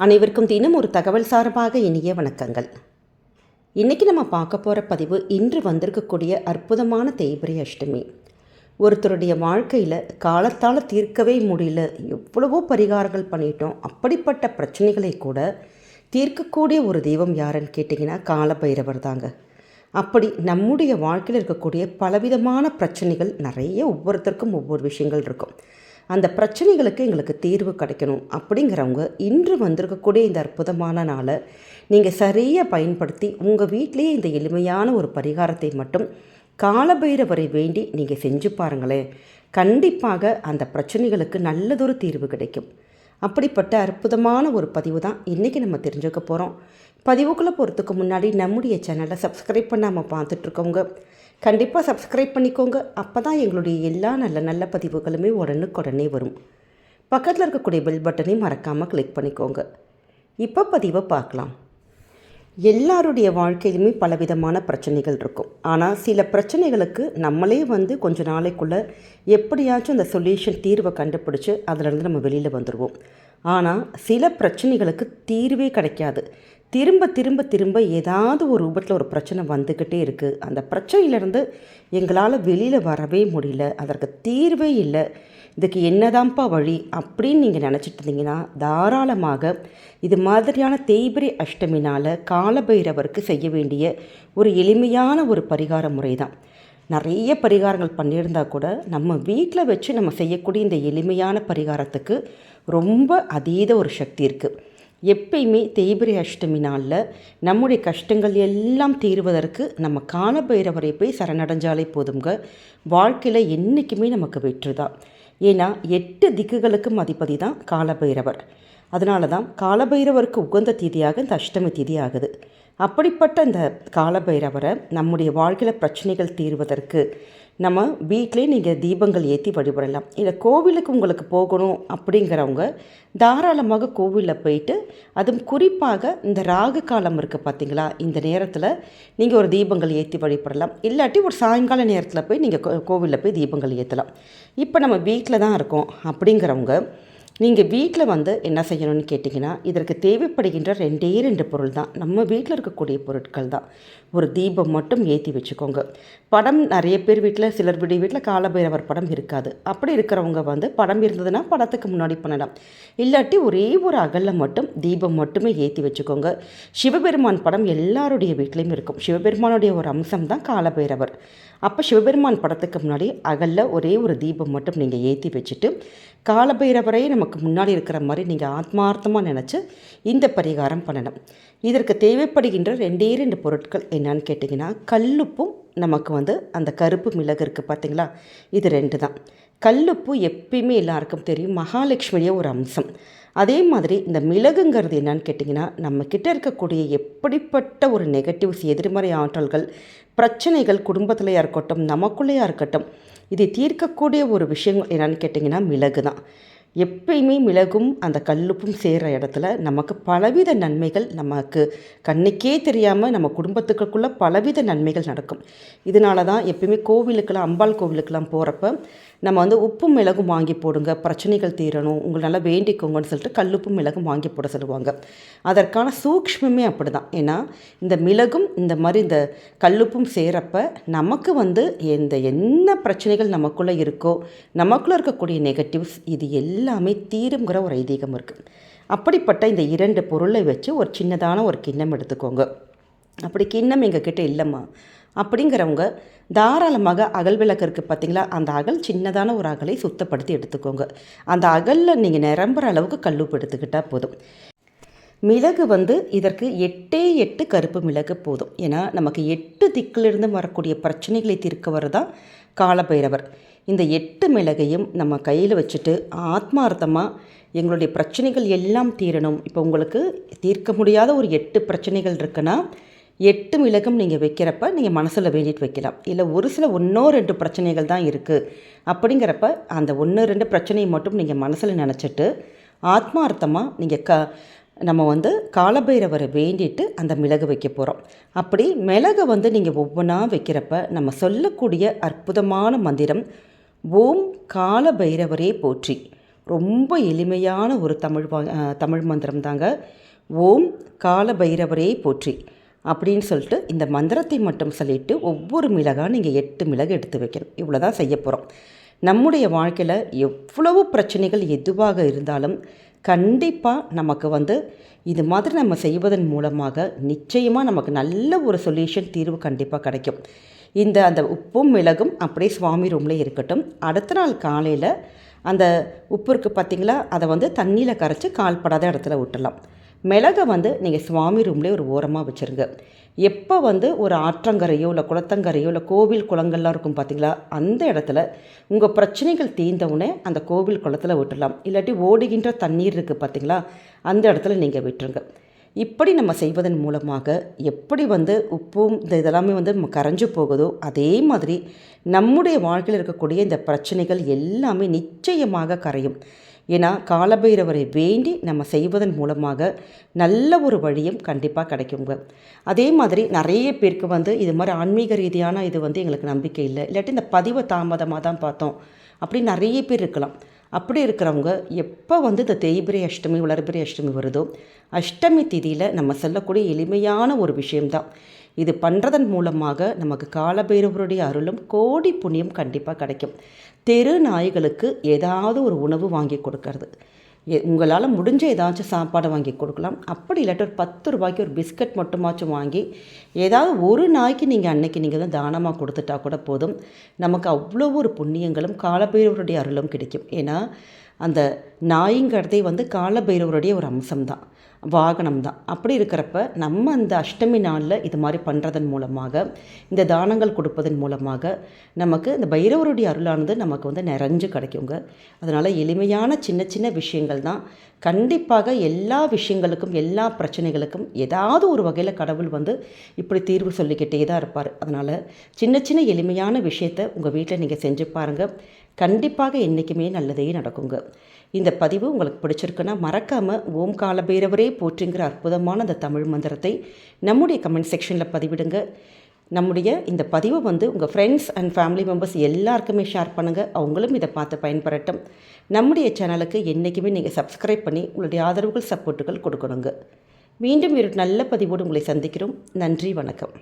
அனைவருக்கும் தினம் ஒரு தகவல் சார்பாக இனிய வணக்கங்கள். இன்றைக்கி நம்ம பார்க்க போகிற பதிவு இன்று வந்திருக்கக்கூடிய அற்புதமான தேய்பிரி அஷ்டமி. ஒருத்தருடைய வாழ்க்கையில் காலத்தால் தீர்க்கவே முடியல. எவ்வளவோ பரிகாரங்கள் பண்ணிட்டோம். அப்படிப்பட்ட பிரச்சனைகளை கூட தீர்க்கக்கூடிய ஒரு தெய்வம் யாருன்னு கேட்டிங்கன்னா காலபைரவர் தாங்க. அப்படி நம்முடைய வாழ்க்கையில் இருக்கக்கூடிய பலவிதமான பிரச்சனைகள் நிறைய ஒவ்வொருத்தருக்கும் ஒவ்வொரு விஷயங்கள் இருக்கும். அந்த பிரச்சனைகளுக்கு எங்களுக்கு தீர்வு கிடைக்கணும் அப்படிங்கிறவங்க இன்று வந்திருக்கக்கூடிய இந்த அற்புதமான நாளை நீங்கள் சரியாக பயன்படுத்தி உங்கள் வீட்டிலேயே இந்த எளிமையான ஒரு பரிகாரத்தை மட்டும் காலபைரவரை வேண்டி நீங்கள் செஞ்சு பாருங்களேன். கண்டிப்பாக அந்த பிரச்சனைகளுக்கு நல்லதொரு தீர்வு கிடைக்கும். அப்படிப்பட்ட அற்புதமான ஒரு பதிவு தான் இன்றைக்கி நம்ம தெரிஞ்சுக்க போகிறோம் பதிவுக்குள்ளே போகிறதுக்கு முன்னாடி நம்முடைய சேனலை சப்ஸ்கிரைப் பண்ணாமல் பார்த்துட்ருக்கவங்க கண்டிப்பாக சப்ஸ்கிரைப் பண்ணிக்கோங்க. அப்போ தான் எங்களுடைய எல்லா நல்ல நல்ல பதிவுகளுமே உடனுக்குடனே வரும். பக்கத்தில் இருக்கக்கூடிய பெல் பட்டனையும் மறக்காமல் கிளிக் பண்ணிக்கோங்க. இப்போ பதிவை பார்க்கலாம். எல்லாருடைய வாழ்க்கையிலுமே பலவிதமான பிரச்சனைகள் இருக்கும். ஆனால் சில பிரச்சனைகளுக்கு நம்மளே வந்து கொஞ்ச நாளைக்குள்ளே எப்படியாச்சும் அந்த சொல்யூஷன் தீர்வை கண்டுபிடிச்சி அதிலிருந்து நம்ம வெளியில் வந்துடுவோம் ஆனால் சில பிரச்சனைகளுக்கு தீர்வே கிடைக்காது. திரும்ப திரும்ப திரும்ப ஏதாவது ஒரு ரூபத்தில் ஒரு பிரச்சனை வந்துக்கிட்டே இருக்குது அந்த பிரச்சனையிலேருந்து எங்களால் வெளியில் வரவே முடியல. அதற்கு தீர்வே இல்லை. இதுக்கு என்னதான்ப்பா வழி? அப்படின்னு நீங்கள் நினச்சிட்டு இருந்தீங்கன்னா தாராளமாக இது மாதிரியான தேய்பிரை அஷ்டமினால் காலபைரவருக்கு செய்ய வேண்டிய ஒரு எளிமையான ஒரு பரிகார முறை தான் நிறைய பரிகாரங்கள் பண்ணியிருந்தா கூட நம்ம வீட்டில் வச்சு நம்ம செய்யக்கூடிய இந்த எளிமையான பரிகாரத்துக்கு ரொம்ப அதீத ஒரு சக்தி இருக்குது எப்பயுமே தேய்பிரை அஷ்டமி நாளில் நம்முடைய கஷ்டங்கள் எல்லாம் தீர்வதற்கு நம்ம காலபைரவரை போய் சரணடைஞ்சாலே போதுங்க வாழ்க்கையில் என்றைக்குமே நமக்கு வெற்றி தான் ஏன்னா எட்டு திக்குகளுக்கும் அதிபதி தான் காலபைரவர். அதனால தான் காலபைரவருக்கு உகந்த திதியாக இந்த அஷ்டமி திதி ஆகுது. அப்படிப்பட்ட இந்த காலபைரவரை நம்முடைய வாழ்க்கையில் பிரச்சனைகள் தீர்வதற்கு நம்ம வீட்டிலே நீங்கள் தீபங்கள் ஏற்றி வழிபடலாம். இல்லை கோவிலுக்கு உங்களுக்கு போகணும் அப்படிங்கிறவங்க தாராளமாக கோவிலில் போயிட்டு அதுவும் குறிப்பாக இந்த ராகு காலம் இருக்குது பார்த்தீங்களா இந்த நேரத்தில் நீங்கள் ஒரு தீபங்கள் ஏற்றி வழிபடலாம். இல்லாட்டி ஒரு சாயங்கால நேரத்தில் போய் நீங்கள் கோவிலில் போய் தீபங்கள் ஏற்றலாம் இப்போ நம்ம வீட்டில் தான் இருக்கோம் அப்படிங்கிறவங்க நீங்கள் வீட்டில் வந்து என்ன செய்யணும்னு கேட்டிங்கன்னா இதற்கு தேவைப்படுகின்ற ரெண்டே ரெண்டு பொருள் தான் நம்ம வீட்டில் இருக்கக்கூடிய பொருட்கள் தான் ஒரு தீபம் மட்டும் ஏற்றி வச்சுக்கோங்க. படம் நிறைய பேர் வீட்டில் சிலர் வீடு வீட்டில் காலபைரவர் படம் இருக்காது. அப்படி இருக்கிறவங்க வந்து படம் இருந்ததுன்னா படத்துக்கு முன்னாடி பண்ணலாம். இல்லாட்டி ஒரே ஒரு அகலில் மட்டும் தீபம் மட்டுமே ஏற்றி வச்சுக்கோங்க. சிவபெருமான் படம் எல்லாருடைய வீட்லேயும் இருக்கும். சிவபெருமானுடைய ஒரு அம்சம் தான் காலபைரவர். அப்போ சிவபெருமான் படத்துக்கு முன்னாடி அகலில் ஒரே ஒரு தீபம் மட்டும் நீங்கள் ஏற்றி வச்சுட்டு காலபைரவரை நமக்கு முன்னாடி இருக்கிற மாதிரி நீங்கள் ஆத்மார்த்தமாக நினச்சி இந்த பரிகாரம் பண்ணணும். இதற்கு தேவைப்படுகின்ற ரெண்டே ரெண்டு பொருட்கள் என்னன்னு கேட்டிங்கன்னா கல்லுப்பும் நமக்கு வந்து அந்த கருப்பு மிளகு இருக்குது பார்த்தீங்களா? இது ரெண்டு தான் கல்லுப்பு எப்பயுமே எல்லாருக்கும் தெரியும் மகாலட்சுமிய ஒரு அம்சம். அதே மாதிரி இந்த மிளகுங்கிறது என்னன்னு கேட்டிங்கன்னா நம்மக்கிட்ட இருக்கக்கூடிய எப்படிப்பட்ட ஒரு நெகட்டிவ்ஸ் எதிர்மறை ஆற்றல்கள் பிரச்சனைகள் குடும்பத்திலையாக இருக்கட்டும் நமக்குள்ளேயா இருக்கட்டும் இதை தீர்க்கக்கூடிய ஒரு விஷயம் என்னன்னு கேட்டிங்கன்னா மிளகு தான் எப்பயுமே மிளகும் அந்த கல்லுப்பும் சேர்கிற இடத்துல நமக்கு பலவித நன்மைகள் நமக்கு கண்ணுக்கே தெரியாமல் நம்ம குடும்பத்துக்குள்ளே பலவித நன்மைகள் நடக்கும். இதனால தான் எப்பயுமே கோவிலுக்கெல்லாம் அம்பாள் கோவிலுக்கெல்லாம் போகிறப்ப நம்ம வந்து உப்பும் மிளகும் வாங்கி போடுங்க பிரச்சனைகள் தீரணும் உங்களை நல்லா வேண்டிக்கோங்கன்னு சொல்லிட்டு கல்லுப்பும் மிளகும் வாங்கி போட சொல்லுவாங்க. அதற்கான சூக்ஷ்மமே அப்படி தான் ஏன்னா இந்த மிளகும் இந்த மாதிரி இந்த கல்லுப்பும் சேரப்ப நமக்கு வந்து இந்த என்ன பிரச்சனைகள் நமக்குள்ளே இருக்கோ நமக்குள்ளே இருக்கக்கூடிய நெகட்டிவ்ஸ் இது எல்லாமே தீருங்கிற ஒரு ஐதீகம் இருக்குது அப்படிப்பட்ட இந்த இரண்டு பொருளை வச்சு ஒரு சின்னதான ஒரு கிண்ணம் எடுத்துக்கோங்க. அப்படி கிண்ணம் எங்ககிட்ட இல்லைம்மா. அப்படிங்கிறவங்க தாராளமாக அகல் விளக்கு இருக்குது பார்த்தீங்களா? அந்த அகல் சின்னதான ஒரு அகலை சுத்தப்படுத்தி எடுத்துக்கோங்க. அந்த அகலில் நீங்கள் நிரம்புற அளவுக்கு கல்லுப்பு எடுத்துக்கிட்டால் போதும். மிளகு வந்து இதற்கு எட்டே எட்டு கருப்பு மிளகு போதும். ஏன்னா நமக்கு எட்டு திக்கிலிருந்து வரக்கூடிய பிரச்சனைகளை தீர்க்கவர் தான் காலபைரவர். இந்த எட்டு மிளகையும் நம்ம கையில் வச்சுட்டு ஆத்மார்த்தமாக எங்களுடைய பிரச்சனைகள் எல்லாம் தீரணும். இப்போ உங்களுக்கு தீர்க்க முடியாத ஒரு எட்டு பிரச்சனைகள் இருக்குன்னா எட்டு மிளகும் நீங்கள் வைக்கிறப்ப நீங்கள் மனசில் வேண்டிட்டு வைக்கலாம். இல்லை ஒரு சில ஒன்றோ ரெண்டு பிரச்சனைகள் தான் இருக்குது அப்படிங்கிறப்ப அந்த ஒன்று ரெண்டு பிரச்சனையை மட்டும் நீங்கள் மனசில் நினச்சிட்டு ஆத்மார்த்தமாக நீங்கள் க நம்ம வந்து காலபைரவரை வேண்டிட்டு அந்த மிளகு வைக்க போகிறோம் அப்படி மிளகை வந்து நீங்கள் ஒவ்வொன்றா வைக்கிறப்ப நம்ம சொல்லக்கூடிய அற்புதமான மந்திரம் ஓம் காலபைரவரே போற்றி. ரொம்ப எளிமையான ஒரு தமிழ் வா தமிழ் மந்திரம் தாங்க. ஓம் கால பைரவரே போற்றி. அப்படின்னு சொல்லிட்டு இந்த மந்திரத்தை மட்டும் சொல்லிட்டு ஒவ்வொரு மிளகாக நீங்கள் எட்டு மிளகு எடுத்து வைக்கணும். இவ்வளோ தான் செய்ய போகிறோம் நம்முடைய வாழ்க்கையில் எவ்வளவு பிரச்சனைகள் எதுவாக இருந்தாலும் கண்டிப்பாக நமக்கு வந்து இது மாதிரி நம்ம செய்வதன் மூலமாக நிச்சயமாக நமக்கு நல்ல ஒரு சொல்யூஷன் தீர்வு கண்டிப்பாக கிடைக்கும். இந்த அந்த உப்பும் மிளகும் அப்படியே சுவாமி ரூமில் இருக்கட்டும். அடுத்த நாள் காலையில் அந்த உப்பு இருக்குது பார்த்தீங்களா அதை வந்து தண்ணியில் கரைச்சி கால்படாத இடத்துல விட்டுடலாம் மிளகை வந்து நீங்கள் சுவாமி ரூம்லேயே ஒரு ஓரமாக வச்சுருங்க. எப்போ வந்து ஒரு ஆற்றங்கரையோ இல்லை குளத்தங்கரையோ இல்லை கோவில் குளங்கள்லாம் இருக்கும் பார்த்தீங்களா அந்த இடத்துல உங்கள் பிரச்சனைகள் தீர்ந்தவுடனே அந்த கோவில் குளத்தில் விட்டுடலாம் இல்லாட்டி ஓடுகின்ற தண்ணீர் இருக்குது பார்த்தீங்களா அந்த இடத்துல நீங்கள் விட்டுருங்க. இப்படி நம்ம செய்வதன் மூலமாக எப்படி வந்து உப்பும் இந்த இதெல்லாமே வந்து நம்ம கரைஞ்சு போகுதோ அதே மாதிரி நம்முடைய வாழ்க்கையில் இருக்கக்கூடிய இந்த பிரச்சனைகள் எல்லாமே நிச்சயமாக கரையும். ஏன்னா காலபைரவரை வேண்டி நம்ம செய்வதன் மூலமாக நல்ல ஒரு வழியும் கண்டிப்பாக கிடைக்குங்க. அதே மாதிரி நிறைய பேருக்கு வந்து இது மாதிரி ஆன்மீக ரீதியான இது வந்து எங்களுக்கு நம்பிக்கை இல்லை. இல்லாட்டி இந்த பதிவை தாமதமாக தான் பார்த்தோம். அப்படி நிறைய பேர் இருக்கலாம். அப்படி இருக்கிறவங்க எப்போ வந்து இந்த தேய்பிரை அஷ்டமி உலர்பிரை அஷ்டமி வருதோ அஷ்டமி திதியில் நம்ம சொல்லக்கூடிய எளிமையான ஒரு விஷயம்தான். இது பண்ணுறதன் மூலமாக நமக்கு காலபைரவருடைய அருளும் கோடி புண்ணியம் கண்டிப்பாக கிடைக்கும். தெரு நாய்களுக்கு ஏதாவது ஒரு உணவு வாங்கி கொடுக்கறது. எ- உங்களால் முடிஞ்ச ஏதாச்சும் சாப்பாடை வாங்கி கொடுக்கலாம். அப்படி இல்லாட்டி ஒரு பத்து ரூபாய்க்கு ஒரு பிஸ்கட் மட்டுமாச்சும் வாங்கி ஏதாவது ஒரு நாய்க்கு நீங்கள் அன்னைக்கு நீங்கள் தான் தானமாக கொடுத்துட்டா கூட போதும். நமக்கு அவ்வளோ ஒரு புண்ணியங்களும் காலபைரவருடைய அருளும் கிடைக்கும். ஏன்னா அந்த நாய்ங்கிறதே வந்து காலபைரவருடைய ஒரு அம்சம்தான். வாகனம் தான் அப்படி இருக்கிறப்ப நம்ம அந்த அஷ்டமி நாளில் இது மாதிரி பண்ணுறதன் மூலமாக இந்த தானங்கள் கொடுப்பதன் மூலமாக நமக்கு இந்த பைரவருடைய அருளானது நமக்கு வந்து நிறைஞ்சு கிடைக்குங்க. அதனால் எளிமையான சின்ன சின்ன விஷயங்கள் தான். கண்டிப்பாக எல்லா விஷயங்களுக்கும் எல்லா பிரச்சனைகளுக்கும் ஏதாவது ஒரு வகையில் கடவுள் வந்து இப்படி தீர்வு சொல்லிக்கிட்டே தான் இருப்பார். அதனால் சின்ன சின்ன எளிமையான விஷயத்தை உங்கள் வீட்டில் நீங்கள் செஞ்சு பாருங்கள் கண்டிப்பாக என்றைக்குமே நல்லதே நடக்குங்க. இந்த பதிவு உங்களுக்கு பிடிச்சிருக்குன்னா மறக்காமல் ஓம் கால பைரவரே போற்றுங்கிற அற்புதமான அந்த தமிழ் மந்திரத்தை நம்முடைய கமெண்ட் செக்ஷனில் பதிவிடுங்க. நம்முடைய இந்த பதிவை வந்து உங்கள் ஃப்ரெண்ட்ஸ் அண்ட் ஃபேமிலி மெம்பர்ஸ் எல்லாருக்குமே ஷேர் பண்ணுங்கள் அவங்களும் இதை பார்த்து பயன்பெறட்டும். நம்முடைய சேனலுக்கு என்றைக்குமே நீங்கள் சப்ஸ்கிரைப் பண்ணி உங்களுடைய ஆதரவுகள் சப்போர்ட்டுகள் கொடுக்கணுங்க. மீண்டும் ஒரு நல்ல பதிவோடு உங்களை சந்திக்கிறோம். நன்றி வணக்கம்.